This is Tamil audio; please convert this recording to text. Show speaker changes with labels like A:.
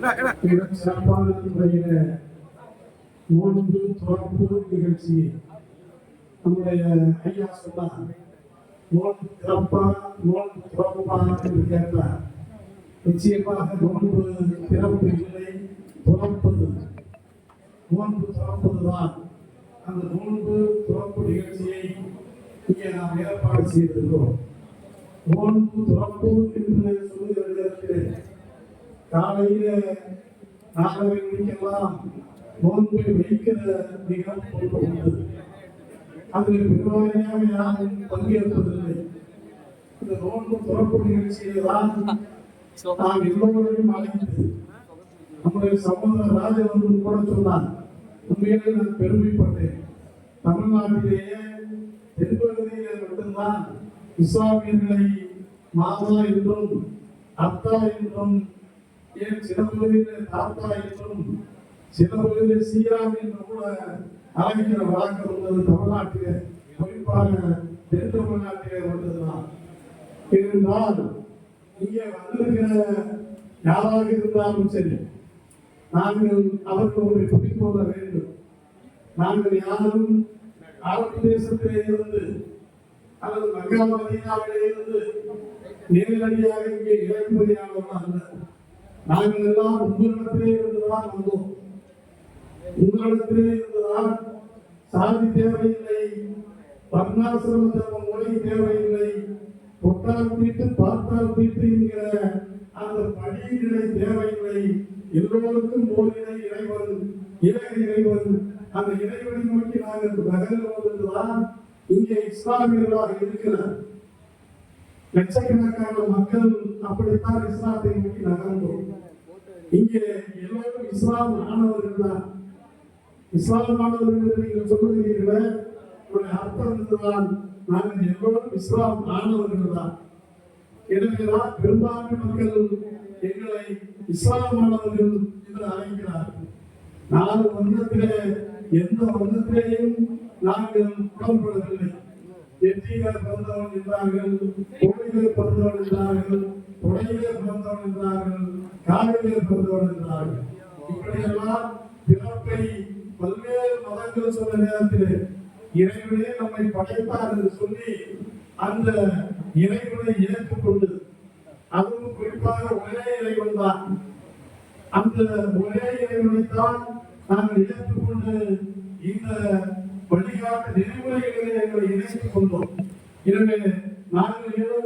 A: சிறப்பான முறையில நோன்பு துறப்பு நிகழ்ச்சி. நம்முடைய ஐயா சொன்னார் நோன்பு திறப்பா நோன்பு துறப்பா என்று கேட்டார். நிச்சயமாக நோன்பு திறப்பு இல்லை துறப்பது. நோன்பு துறப்பதுதான். அந்த நோன்பு துறப்பு நிகழ்ச்சியை இங்கே நாம் ஏற்பாடு செய்திருக்கிறோம். நோன்பு துறப்பு என்று காலையில நாலரை மணிக்கெல்லாம் நோன்பை வைக்கிற நிகழ்வு ஒன்று அதில் பெருவாரியாக யாரும் பங்கேற்பதில்லை. இந்த நோன்பு துறப்பு நிகழ்ச்சியை தான் நாம் எல்லோரையும் அழைத்து நம்முடைய சகோதரர் ராஜவர்கள் கூட சொன்னார் உண்மையிலே நான் பெருமைப்பட்டேன். தமிழ்நாட்டிலேயே தென்பகுதியிலே மட்டும்தான் இஸ்லாமியர்களை மாதா என்றும் அத்தா என்றும் ஏன் சில பகுதியில் தாத்தா என்றும் சில பகுதியில் சீராம் என்று கூட அழைக்கிற வழக்கம் உள்ளது. தமிழ்நாட்டிலே குறிப்பாக தென் தமிழ்நாட்டிலே வந்ததுதான். இருந்தால் இங்கே வந்திருக்கிற யாராக இருந்தாலும் சரி நாங்கள் அவர்கள் ஒரு புரிந்து கொள்ள வேண்டும். நாங்கள் யாரும் அரபு தேசத்திலே இருந்து அல்லது மக்கா மதீனாவிலே இருந்து நேரடியாக இங்கே இறக்குமதியானவர்கள் அல்ல நாங்கள் எல்லாம் உங்களிடத்திலே இருந்துதான் வந்தோம். உங்களிடத்திலே இருந்துதான் சாதி தேவையில்லை வர்ணாசிரம தர்ம மொழி தேவையில்லை தொட்டால் தீட்டு பார்த்தால் தீட்டு என்கிற அந்த படிநிலை தேவையில்லை. எல்லோருக்கும் ஓரினை இறைவன் இலக இறைவன். அந்த இறைவனை நோக்கி நாங்கள் நகர்வோம் என்றுதான் இங்கே இஸ்லாமியர்களாக இருக்கிறார் லட்சக்கணக்கான மக்கள் அப்படித்தான் இஸ்லாத்தை நோக்கி நகர்ந்தோம். இங்கே எல்லோரும் இஸ்லாம் ஆனவர்கள் தான். இஸ்லாம் ஆனவர்கள் என்று நீங்கள் சொல்லுகிறீர்களே உடைய அர்த்தம் இதுதான் நாங்கள் எல்லோரும் இஸ்லாம் ஆனவர்கள் தான். எனவேதான் பெரும்பான்மை மக்கள் எங்களை இஸ்லாமானவர்கள் என்று அழைக்கிறார்கள். நாலு வந்தத்திலே எந்த வந்தத்திலேயும் நாங்கள் உடன்படவில்லை. வெற்றிகள் பிறந்தவன் என்றார்கள் கோழிகள் பிறந்தவன் என்றார்கள் துணையிலே பிறந்தவன் என்றார்கள் காவிலே பிறந்தவன் என்றார்கள் இப்படியெல்லாம் பிறப்பை பல்வேறு மதங்கள் சொன்ன நேரத்திலே இறைவனே நம்மை படைத்தார் என்று சொல்லி அந்த இறைவனை ஏற்றுக்கொண்டு அதுவும் குறிப்பாக ஒரே இறைவன் தான். அந்த ஒரே இறைவனை தான் நாங்கள் ஏற்றுக்கொண்டு இந்த வழிகாட்டு நெறிமுறைகளை எங்களை இணைத்துக் கொண்டோம். எனவே நாங்கள் ஏதோ